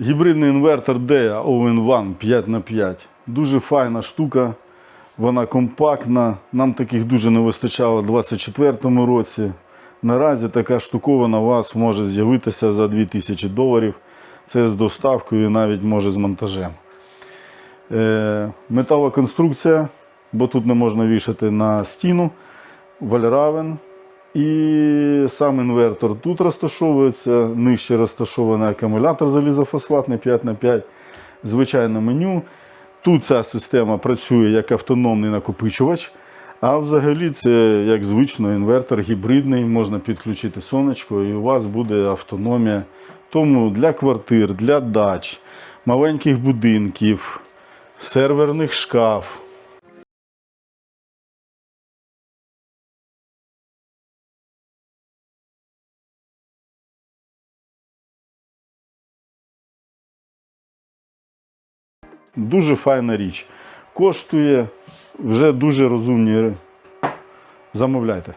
Гібридний інвертор DEA All-in-One 5х5. Дуже файна штука. Вона компактна. Нам таких дуже не вистачало у 2024 році. Наразі така штуковина у вас може з'явитися за 2000 доларів. Це з доставкою і навіть може з монтажем. Е, металоконструкція, бо тут не можна вішати на стіну. Вальравен. І сам інвертор тут розташовується, нижче розташований акумулятор залізофосфатний 5х5, звичайне меню. Тут ця система працює як автономний накопичувач, а взагалі це як звично інвертор гібридний, можна підключити сонечко і у вас буде автономія. Тому для квартир, для дач, маленьких будинків, серверних шкаф. Дуже файна річ. Коштує вже дуже розумні. Замовляйте.